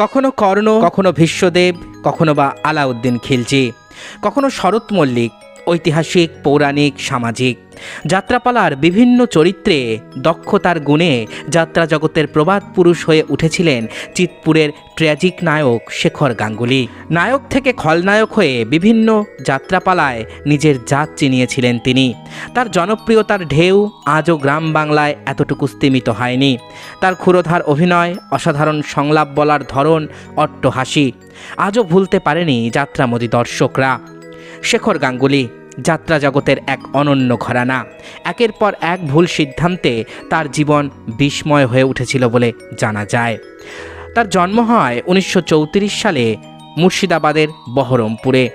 কখনো কর্ণ কখনো ভীষ্মদেব কখনো বা আলাউদ্দিন খিলজি কখনো শরৎ মল্লিক ঐতিহাসিক, পৌরাণিক, সামাজিক। যাত্রাপালার বিভিন্ন চরিত্রে দক্ষতার গুণে যাত্রা জগতের প্রবাদ পুরুষ হয়ে উঠেছিলেন চিতপুরের ট্র্যাজিক নায়ক শেখর গাঙ্গুলি। নায়ক থেকে খলনায়ক হয়ে বিভিন্ন যাত্রাপালায় নিজের জাত চিনিয়েছিলেন তিনি। তার জনপ্রিয়তার ঢেউ আজও গ্রাম বাংলায় এতটুকু স্তীমিত হয়নি। তার ক্ষুরোধার অভিনয়, অসাধারণ সংলাপ বলার ধরন অট্ট হাসি আজও ভুলতে পারেনি যাত্রামোদী দর্শকরা। শেখর গাঙ্গুলি, যাত্রা জগতের এক অনন্য ঘরানা। একের পর এক ভুল সিদ্ধান্তে তার জীবন বিস্ময় হয়ে উঠেছিল বলে জানা যায়। তার জন্ম হয় উনিশশো চৌত্রিশ সালে মুর্শিদাবাদের বহরমপুরে।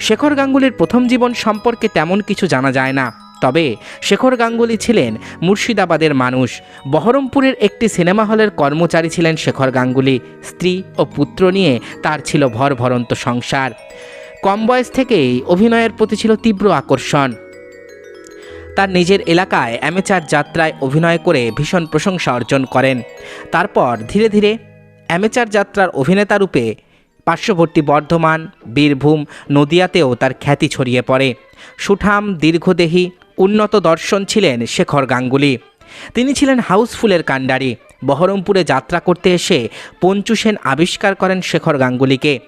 শেখর গাঙ্গুলির প্রথম জীবন সম্পর্কে তেমন কিছু জানা যায় না, তবে শেখর গাঙ্গুলি ছিলেন মুর্শিদাবাদের মানুষ। বহরমপুরের একটি সিনেমা হলের কর্মচারী ছিলেন শেখর গাঙ্গুলি। স্ত্রী ও পুত্র নিয়ে তার ছিল ভরভরন্ত সংসার। কম বয়স থেকেই অভিনয়ের প্রতি ছিল তীব্র আকর্ষণ। তার নিজের এলাকায় অ্যামেচার যাত্রায় অভিনয় করে ভীষণ প্রশংসা অর্জন করেন। তারপর ধীরে ধীরে অ্যামেচার যাত্রার অভিনেতা রূপে পার্শ্ববর্তী বর্ধমান, বীরভূম, নদিয়াতেও তার খ্যাতি ছড়িয়ে পড়ে। সুঠাম, দীর্ঘদেহী, উন্নত দর্শন ছিলেন শেখর গাঙ্গুলি। তিনি ছিলেন হাউসফুলের কাণ্ডারি। বহরমপুরে যাত্রা করতে এসে পঞ্চু সেন আবিষ্কার করেন শেখর গাঙ্গুলিকে।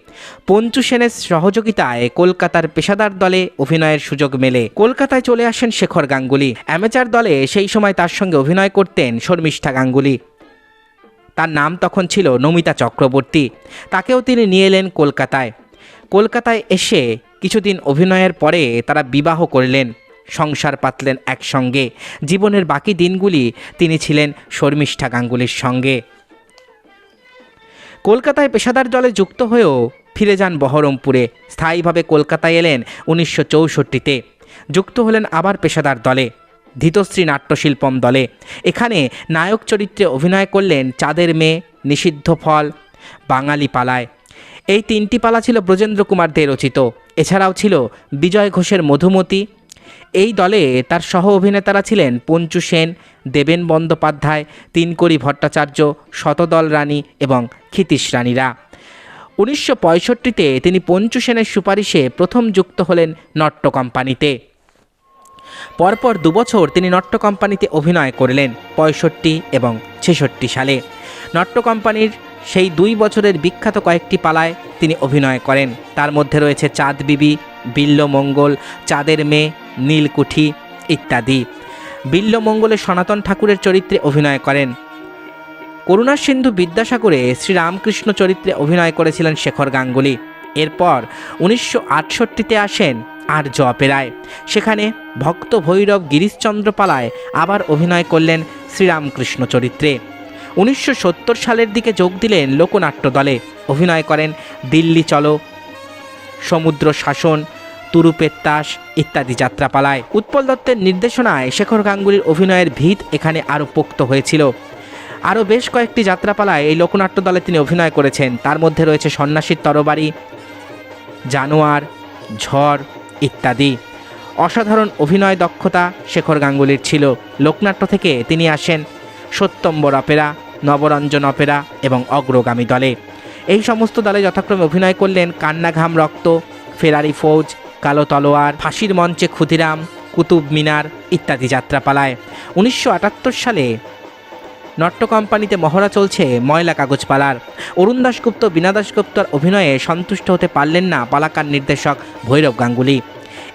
পঞ্চু সেনের সহযোগিতায় কলকাতার পেশাদার দলে অভিনয়ের সুযোগ মেলে। কলকাতায় চলে আসেন শেখর গাঙ্গুলি। অ্যামেচার দলে সেই সময় তার সঙ্গে অভিনয় করতেন শর্মিষ্ঠা গাঙ্গুলি। তার নাম তখন ছিল নমিতা চক্রবর্তী। তাকেও তিনি নিয়ে এলেন কলকাতায়। কলকাতায় এসে কিছুদিন অভিনয়ের পরে তারা বিবাহ করলেন। সংসার পাতলেন একসঙ্গে। জীবনের বাকি দিনগুলি তিনি ছিলেন শর্মিষ্ঠা গাঙ্গুলির সঙ্গে। কলকাতায় পেশাদার দলে যুক্ত হয়েও ফিরে যান বহরমপুরে। স্থায়ীভাবে কলকাতায় এলেন উনিশশো চৌষট্টিতে। যুক্ত হলেন আবার পেশাদার দলে, ধৃতশ্রী নাট্যশিল্পম দলে। এখানে নায়ক চরিত্রে অভিনয় করলেন চাঁদের মেয়ে, নিষিদ্ধ ফল, বাঙালি পালায়। এই তিনটি পালা ছিল ব্রজেন্দ্র কুমার দে রচিত। এছাড়াও ছিল বিজয় ঘোষের মধুমতি এই দলে তার সহ অভিনেতারা ছিলেন পঞ্চু সেন, দেবেন বন্দ্যোপাধ্যায়, তিনকড়ি ভট্টাচার্য, শতদল রানী এবং ক্ষিতীশ রানীরা উনিশশো পঁয়ষট্টিতে তিনি পঞ্চু সেনের সুপারিশে প্রথম যুক্ত হলেন নট্য কোম্পানিতে। পরপর দুবছর তিনি নট্য কোম্পানিতে অভিনয় করলেন পঁয়ষট্টি এবং ছেষট্টি সালে। নট্য কোম্পানির সেই দুই বছরের বিখ্যাত কয়েকটি পালায় তিনি অভিনয় করেন। তার মধ্যে রয়েছে চাঁদ বিবি, বিল্ল মঙ্গল, চাঁদের মেয়ে নীলকুঠি ইত্যাদি। বিল্লমঙ্গলে সনাতন ঠাকুরের চরিত্রে অভিনয় করেন। করুণা সিন্ধু বিদ্যাসাগরে শ্রীরামকৃষ্ণ চরিত্রে অভিনয় করেছিলেন শেখর গাঙ্গুলি। এরপর উনিশশো আটষট্টিতে আসেন আর্য অপেরায়। সেখানে ভক্ত ভৈরব গিরিশচন্দ্র পালায় আবার অভিনয় করলেন শ্রীরামকৃষ্ণ চরিত্রে। উনিশশো সত্তর সালের দিকে যোগ দিলেন লোকনাট্য দলে। অভিনয় করেন দিল্লি চলো, সমুদ্র শাসন তুরুপের তাস ইত্যাদি যাত্রাপালায়। উৎপল দত্তের নির্দেশনায় শেখর গাঙ্গুলির অভিনয়ের ভিত এখানে আরও পোক্ত হয়েছিল। আরও বেশ কয়েকটি যাত্রাপালায় এই লোকনাট্য দলে তিনি অভিনয় করেছেন। তার মধ্যে রয়েছে সন্ন্যাসীর তরবারি, জানোয়ার, ঝড় ইত্যাদি। অসাধারণ অভিনয় দক্ষতা শেখর গাঙ্গুলির ছিল। লোকনাট্য থেকে তিনি আসেন সত্যম্বর অপেরা, নবরঞ্জন অপেরা এবং অগ্রগামী দলে। এই সমস্ত দলে যথাক্রমে অভিনয় করলেন কান্নাঘাম রক্ত, ফেরারি ফৌজ কালো তলোয়ার, ফাঁসির মঞ্চে ক্ষুদিরাম, কুতুব মিনার ইত্যাদি যাত্রা পালায় উনিশশো আটাত্তর সালে নট্য কোম্পানিতে মহড়া চলছে ময়লা কাগজপালার অরুণ দাশগুপ্ত, বীণা দাশগুপ্তর অভিনয়ে সন্তুষ্ট হতে পারলেন না পালাকার নির্দেশক ভৈরব গাঙ্গুলি।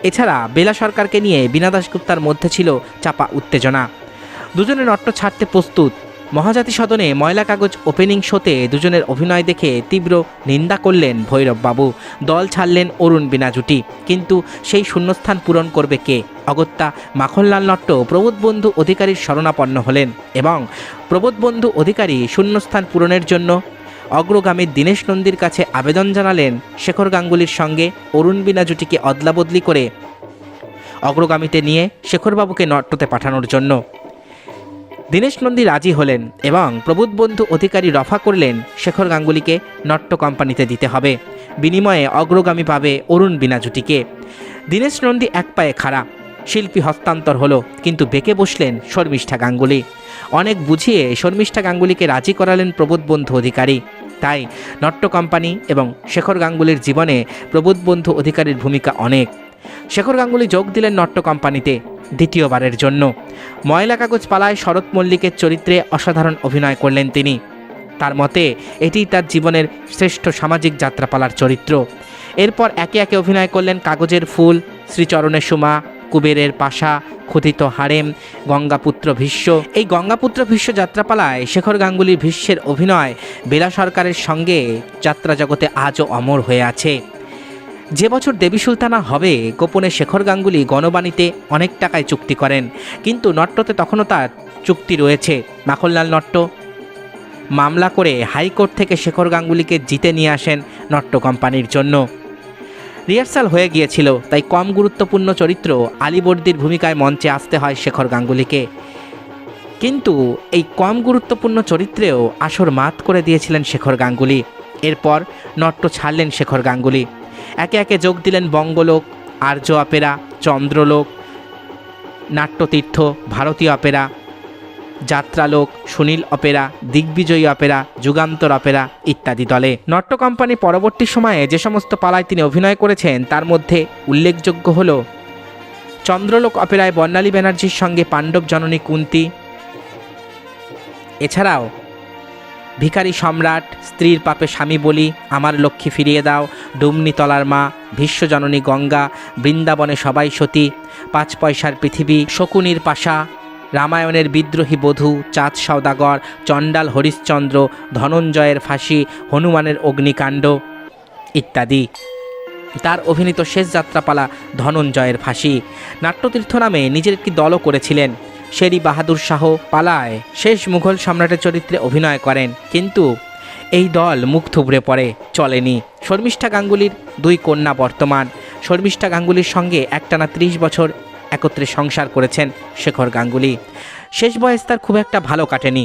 এছাড়া বেলা সরকারকে নিয়ে বীণা দাশগুপ্তার মধ্যে ছিল চাপা উত্তেজনা। দুজনে নট্য ছাড়তে প্রস্তুত। মহাজাতি সদনে ময়লা কাগজ ওপেনিং শোতে দুজনের অভিনয় দেখে তীব্র নিন্দা করলেন ভৈরববাবু দল ছাড়লেন অরুণ বিনা জুটি কিন্তু সেই শূন্যস্থান পূরণ করবে কে? অগত্যা মাখনলাল নট্ট প্রবোধবন্ধু অধিকারীর শরণাপন্ন হলেন এবং প্রবোধবন্ধু অধিকারী শূন্যস্থান পূরণের জন্য অগ্রগামী দীনেশ নন্দীর কাছে আবেদন জানালেন শেখর গাঙ্গুলির সঙ্গে অরুণ বিনা জুটিকে অদলাবদলি করে অগ্রগামীতে নিয়ে শেখরবাবুকে নট্যতে পাঠানোর জন্য। দীনেশ নন্দী রাজি হলেন এবং প্রবোধবন্ধু অধিকারী রফা করলেন শেখর গাঙ্গুলিকে নট্য কোম্পানিতে দিতে হবে। বিনিময়ে অগ্রগামী পাবে অরুণ বিনা জুটিকে দীনেশ নন্দী এক পায়ে খাড়া। শিল্পী হস্তান্তর হলো, কিন্তু বেঁকে বসলেন শর্মিষ্ঠা গাঙ্গুলি। অনেক বুঝিয়ে শর্মিষ্ঠা গাঙ্গুলিকে রাজি করালেন প্রবোধবন্ধু অধিকারী। তাই নট্য কোম্পানি এবং শেখর গাঙ্গুলির জীবনে প্রবোধ বন্ধু অধিকারীর ভূমিকা অনেক। শেখর গাঙ্গুলি যোগ দিলেন নট্য কোম্পানিতে। দ্বিতীয়বারের জন্য। ময়লা কাগজ পালায় শরৎ মল্লিকের চরিত্রে অসাধারণ অভিনয় করলেন তিনি। তার মতে এটি তার জীবনের শ্রেষ্ঠ সামাজিক যাত্রাপালার চরিত্র। এরপর একে একে অভিনয় করলেন কাগজের ফুল শ্রীচরণের সুমা, কুবেরের পাশা ক্ষুধিত হারেম, গঙ্গাপুত্র ভীষ্ম। এই গঙ্গাপুত্র ভীষ্ম যাত্রাপালায় শেখর গাঙ্গুলির ভীষ্মের অভিনয় বেলা সরকারের সঙ্গে যাত্রা জগতে আজও অমর হয়ে আছে। যে বছর দেবী সুলতানা হবে, গোপনে শেখর গাঙ্গুলি গণবাণীতে অনেক টাকায় চুক্তি করেন। কিন্তু নট্টতে তখনও তার চুক্তি রয়েছে। মাখনলাল নট্ট মামলা করে হাইকোর্ট থেকে শেখর গাঙ্গুলিকে জিতে নিয়ে আসেন নট্ট কোম্পানির জন্য। রিহার্সাল হয়ে গিয়েছিল, তাই কম গুরুত্বপূর্ণ চরিত্র আলিবর্দির ভূমিকায় মঞ্চে আসতে হয় শেখর গাঙ্গুলিকে। কিন্তু এই কম গুরুত্বপূর্ণ চরিত্রেও আসর মাত করে দিয়েছিলেন শেখর গাঙ্গুলি। এরপর নট্ট ছাড়লেন শেখর গাঙ্গুলি। একে একে যোগ দিলেন বঙ্গলোক, আর্য opera, Chandralok, Natyatirtha, Bharatiya opera, Jatralok, Sunil opera, Digvijayi opera, Jugantar opera ইত্যাদি দলে। নট্য কোম্পানি পরবর্তী সময়ে যে সমস্ত পালায় তিনি অভিনয় করেছেন, তার মধ্যে উল্লেখযোগ্য হল চন্দ্রলোক অপেরায় বর্ণালী ব্যানার্জির সঙ্গে পাণ্ডব জননী কুন্তি। এছাড়াও ভিখারি সম্রাট, স্ত্রীর পাপে স্বামী বলি আমার লক্ষ্মী ফিরিয়ে দাও, ডুমনি তলার মা, ভীষ্মজননী গঙ্গা, বৃন্দাবনে সবাই সতী, পাঁচ পয়সার পৃথিবী, শকুনির পাশা, রামায়ণের বিদ্রোহী বধূ, চাঁদ সওদাগর, চণ্ডাল হরিশ্চন্দ্র, ধনঞ্জয়ের ফাঁসি, হনুমানের অগ্নিকাণ্ড ইত্যাদি। তার অভিনীত শেষ যাত্রাপালা ধনঞ্জয়ের ফাঁসি। নাট্যতীর্থ নামে নিজের একটি দলও করেছিলেন। শেরি বাহাদুর শাহ পালায়। শেষ মুঘল সম্রাটের চরিত্রে অভিনয় করেন, কিন্তু এই দল মুখ থুবড়ে পড়ে, চলেনি। শর্মিষ্ঠা গাঙ্গুলির দুই কন্যা বর্তমান। শর্মিষ্ঠা গাঙ্গুলির সঙ্গে একটানা ত্রিশ বছর একত্রে সংসার করেছেন শেখর গাঙ্গুলি। শেষ বয়স তার খুব একটা ভালো কাটেনি।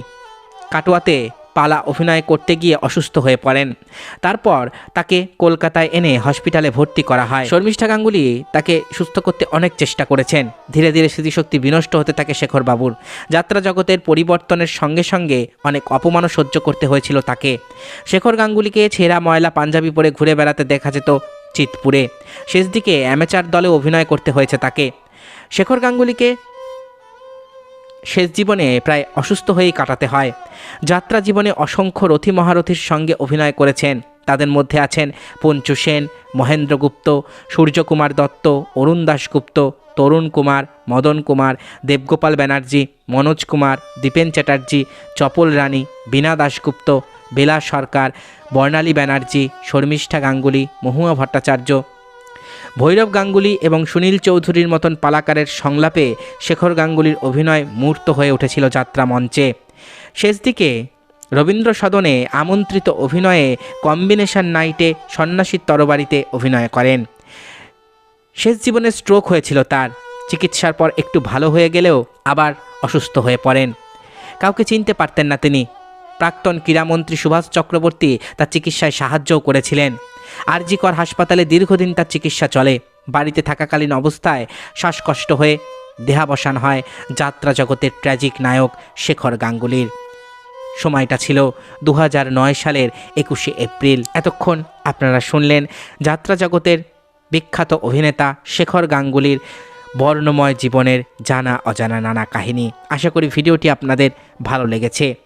কাটোয়াতে পালা অভিনয় করতে গিয়ে অসুস্থ হয়ে পড়েন। তারপর তাকে কলকাতায় এনে হসপিটালে ভর্তি করা হয়। শর্মিষ্ঠা গাঙ্গুলি তাকে সুস্থ করতে অনেক চেষ্টা করেছেন। ধীরে ধীরে স্মৃতিশক্তি বিনষ্ট হতে থাকে শেখর বাবুর যাত্রা জগতের পরিবর্তনের সঙ্গে সঙ্গে অনেক অপমানও সহ্য করতে হয়েছিল তাকে। শেখর গাঙ্গুলিকে ছেঁড়া ময়লা পাঞ্জাবি পরে ঘুরে বেড়াতে দেখা যেত চিতপুরে। শেষ দিকে অ্যামেচার দলে অভিনয় করতে হয়েছে তাকে। শেখর গাঙ্গুলিকে শেষ জীবনে প্রায় অসুস্থ হয়েই কাটাতে হয়। যাত্রা জীবনে অসংখ্য রথী মহারথীর সঙ্গে অভিনয় করেছেন। তাদের মধ্যে আছেন পঞ্চু সেন, মহেন্দ্র গুপ্ত, সূর্যকুমার দত্ত, অরুণ দাশগুপ্ত, তরুণ কুমার, মদন কুমার, দেবগোপাল ব্যানার্জি, মনোজ কুমার, দীপেন চ্যাটার্জি, চপল রানী, বীণা দাশগুপ্ত বেলা সরকার, বর্ণালী ব্যানার্জি, শর্মিষ্ঠা গাঙ্গুলি, মহুয়া ভট্টাচার্য ভৈরব গাঙ্গুলি এবং সুনীল চৌধুরীর মতন পালাকারের সংলাপে শেখর গাঙ্গুলির অভিনয় মূর্ত হয়ে উঠেছিল যাত্রা মঞ্চে। শেষ দিকে রবীন্দ্র সদনে আমন্ত্রিত অভিনয়ে কম্বিনেশন নাইটে সন্ন্যাসীর তরবারিতে অভিনয় করেন। শেষ জীবনে স্ট্রোক হয়েছিল তার। চিকিৎসার পর একটু ভালো হয়ে গেলেও আবার অসুস্থ হয়ে পড়েন। কাউকে চিনতে পারতেন না তিনি। প্রাক্তন ক্রীড়ামন্ত্রী সুভাষ চক্রবর্তী তার চিকিৎসায় সাহায্যও করেছিলেন। আরজিকর হাসপাতালে দীর্ঘদিন তার চিকিৎসা চলে। বাড়িতে থাকাকালীন অবস্থায় শ্বাসকষ্ট হয়ে দেহাবসান হয় যাত্রা জগতের ট্র্যাজিক নায়ক শেখর গাঙ্গুলির। সময়টা ছিল দু সালের একুশে এপ্রিল। এতক্ষণ আপনারা শুনলেন যাত্রা জগতের বিখ্যাত অভিনেতা শেখর গাঙ্গুলির বর্ণময় জীবনের জানা অজানা নানা কাহিনী। আশা করি ভিডিওটি আপনাদের ভালো লেগেছে।